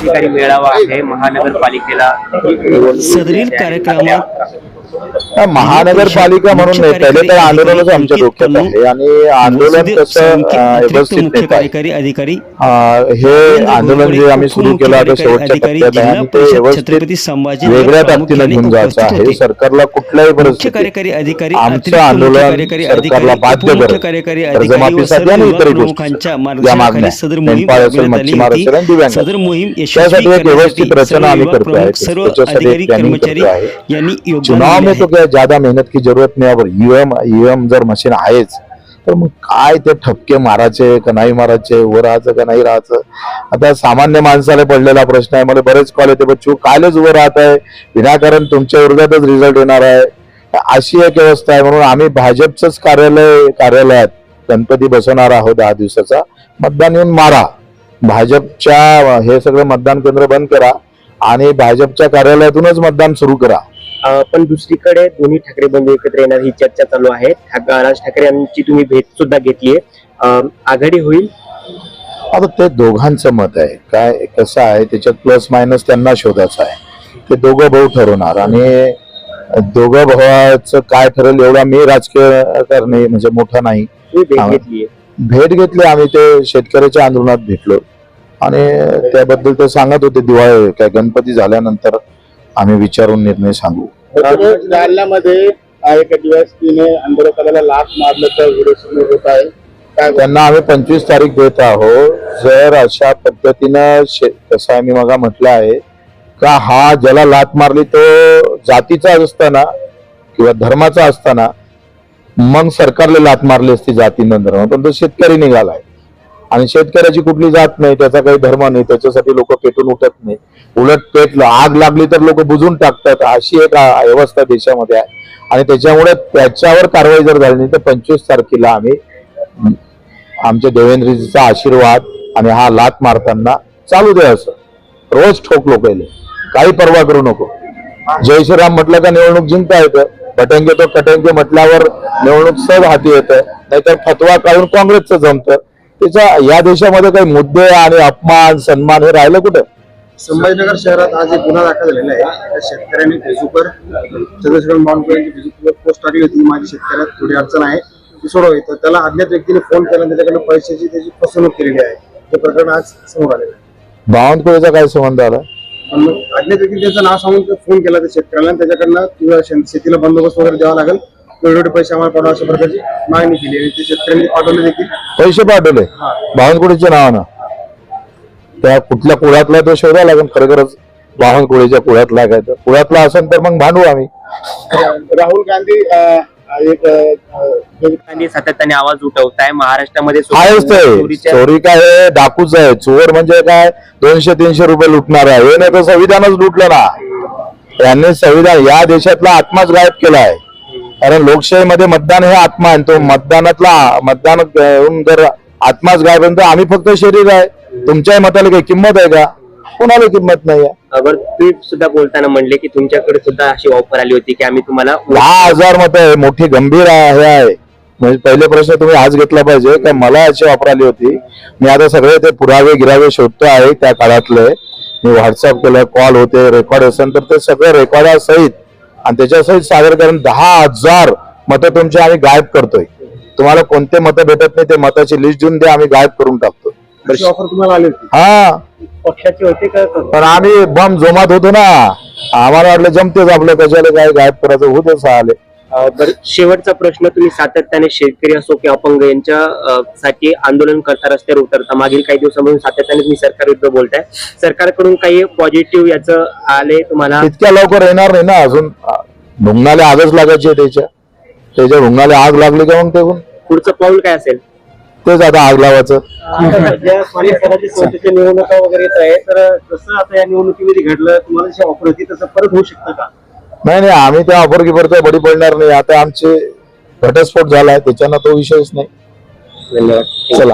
ठिकाणी मेळावा आहे महानगरपालिकेला. सदरील कार्यक्रमात महानगरपालिका म्हणून नाही. पहिले तर आंदोलनच आमच्या डोक्यात आहे. आणि आंदोलन कसं व्यवस्थित नेत अधिकारी हे आंदोलन जे आम्ही सुरू केलं आता शेवटच्या टप्प्यात आहे आणि ते व्यवस्थित वेगळ्या ताकदीने घेऊन जायचं आहे. सरकारला कुठल्याही कार्यकारी अधिकारी आमचं आंदोलन कार्यकारी सरकारला अधिकारी बाध्य कर्जमाफीसाठी सर्व आणि प्रमुखांच्या गोष्टी या मागण्या. सदर मोहीम मेंढपाळ असेल मच्छीमार असेल आणि दिव्यांग. सदर मोहीम यशस्वी त्यासाठी एक व्यवस्थित रचना आम्ही करतो आहे. सर्व त्याच्यासाठी एक अधिकारी कर्मचारी करतो आहे. यांनी चुनाव दिले में आहे. तो क्या ज्यादा मेहनत की जरूरत नाही अगर ईव्हीएम ईव्हीएम जर मशीन आहेच तर मग काय ते ठपके मारायचे का नाही मारायचे उभं राहायचं का नाही राहायचं? आता सामान्य माणसाला पडलेला प्रश्न आहे मला बरेच कॉल येते बच्चू कालच उभं राहत आहे विनाकारण तुमच्या विरोधातच रिझल्ट येणार आहे. अशी एक व्यवस्था आहे म्हणून आम्ही भाजपचंच कार्यालय कार्यालयात गणपती बसवणार आहोत दहा दिवसाचा. मतदान येऊन मारा. भाजपच्या हे सगळं मतदान केंद्र बंद करा आणि भाजपच्या कार्यालयातूनच मतदान सुरू करा. पण दुसरीकडे दोन्ही ठाकरे बंधू एकत्र येणार ही चर्चा चालू आहे. राज ठाकरे यांची तुम्ही भेट सुद्धा घेतली आहे आघाडी होईल? आता ते दोघांचं मत आहे. काय कसं आहे त्याच्यात प्लस मायनस त्यांना शोधायचं आहे. ते दोघं भाऊ ठरवणार. आणि दोघं भावाचं काय ठरेल एवढा मी राजकीय करणे म्हणजे मोठा नाही. भेट घेतली आम्ही ते शेतकऱ्याच्या आंदोलनात भेटलो. आणि त्याबद्दल ते सांगत होते दिवाळी काय गणपती झाल्यानंतर आम्ही विचारून निर्णय सांगू. जालन्यामध्ये एक दिवस तिने आंदोलकाला लाच मारल्याचा व्हिडिओ समोर होत आहे. त्यांना आम्ही पंचवीस तारीख देत आहोत. जर अशा पद्धतीनं आहे मी मग म्हटलं आहे का हा ज्याला लात मारली तो जातीचा असताना किंवा धर्माचा असताना मग सरकारला लात मारली असती जातीनं धर्म पण तो शेतकरी निघालाय आणि शेतकऱ्याची कुठली जात नाही त्याचा काही धर्म नाही त्याच्यासाठी लोक पेटून उठत नाही. उलट पेटलं आग लागली तर लोक बुजून टाकतात अशी एक व्यवस्था देशामध्ये आहे. आणि त्याच्यामुळे त्याच्यावर कारवाई जर झाली नाही तर पंचवीस तारखेला आम्ही आमच्या देवेंद्रजीचा आशीर्वाद आणि हा लात मारताना चालू दे असं. रोज ठोक लोक काही पर्वा करू नको. जय श्रीराम म्हटलं का निवडणूक जिंकता येतं. बटंगे तो कटंगे म्हटल्यावर निवडणूक सहज हाती येतं. नाहीतर फतवा काढून काँग्रेसचं जमतं. त्याच्या या देशामध्ये काही मुद्दे आणि अपमान सन्मान हे राहिलं कुठं? संभाजीनगर शहरात आज एक गुन्हा दाखल झालेला आहे. त्या शेतकऱ्यांनी फेसबुकवर चंद्रशेखर बावनकुळेंची फेसबुकवर पोस्ट टाकली होती. माझी शेतकऱ्यात थोडी अडचण आहे. ती सोडवावी तर त्याला अज्ञात व्यक्तीने फोन केला त्याच्याकडे पैशाची त्याची फसवणूक केलेली आहे. हे प्रकरण आज समोर आलेलं आहे. बावनकुळेचा काय संबंध आला? पण मग अज्ञात व्यक्तीने त्याचं नाव सांगून फोन केला त्या शेतकऱ्याला आणि त्याच्याकडनं तुझ्या शेतीला बंदोबस्त वगैरे द्यावा लागेल. एवढे पैसे आम्हाला पाठवा अशा प्रकारची मागणी केली आणि ते शेतकऱ्यांनी पाठवले देखील. पैसे पाठवले? बावनकुळेच्या नावानं त्या कुठल्या कुळातला तो शोधा लागेल खरं खरंच. बावनकुळेच्या कुळातला काय तर. कुळातला असेल तर मग भांडू आम्ही. राहुल गांधी एक गांधी सातत्याने आवाज उठवताय. महाराष्ट्रामध्ये चोरी काय आहे? डाकूच आहे. चोर म्हणजे काय? दोनशे तीनशे रुपये लुटणार आहे. हे नाही तर संविधानच लुटलं ना. यांनी संविधान या देशातला आत्माच गायब केला आहे कारण लोकशाहीमध्ये मतदान हे आत्मा आहे. तो मतदानातला मतदान घेऊन जर आत्माच गायब तर आम्ही फक्त शरीर आहे. तुमच्याही मताला काही किंमत आहे का? कोणाला किंमत नाही आहे. अगर तुम्ही सुद्धा बोलताना म्हणले की तुमच्याकडे सुद्धा अशी ऑफर आली होती की आम्ही तुम्हाला दहा हजार मत आहे. मोठी गंभीर आहे हे आहे. म्हणजे पहिले प्रश्न तुम्ही आज घेतला पाहिजे. का मला याची ऑफर आली होती? मी आता सगळे ते पुरावे गिरावे शोधतो आहे त्या काळातले. मी व्हॉट्सअप केलं कॉल होते रेकॉर्ड असेल तर ते सगळं रेकॉर्ड सहित आणि त्याच्यासहित सादर करून दहा हजार मतं तुमची आम्ही गायब करतोय. तुम्हाला कोणते मतं भेटत नाही ते मताची लिस्ट देऊन द्या आम्ही गायब करून टाकतो. ऑफर तुम्हाला आली होती? हा. पक्षाचे होते का? पण आम्ही बम जोमात होतो ना. आम्हाला वाटलं जमतेच आपलं कशाला काय गायब करायचं? होतच आले. बरं शेवटचा प्रश्न तुम्ही सातत्याने शेतकरी असो की अपंग यांच्या साठी आंदोलन करता रस्त्यावर उतरता मागील काही दिवसांपासून सातत्याने तुम्ही सरकार विरुद्ध बोलताय. सरकारकडून काही पॉझिटिव्ह याचं आले तुम्हाला? इतक्या लवकर येणार नाही ना अजून? रुग्णालय आगच लागायची आहे त्याच्या. त्याच्या रुग्णालय आग लागली का मग ते पुढचं पाऊल काय असेल? तेच आता आग लावायचं. निवडणुका वगैरे येत आहे तर जसं आता या निवडणुकीमध्ये घडलं तुम्हाला परत होऊ शकतं का? नाही नाही आम्ही त्या ऑफर गिफरचा बडी पडणार नाही. आता आमचे घटस्फोट झालाय त्याच्यानं तो विषयच नाही. धन्यवाद चला.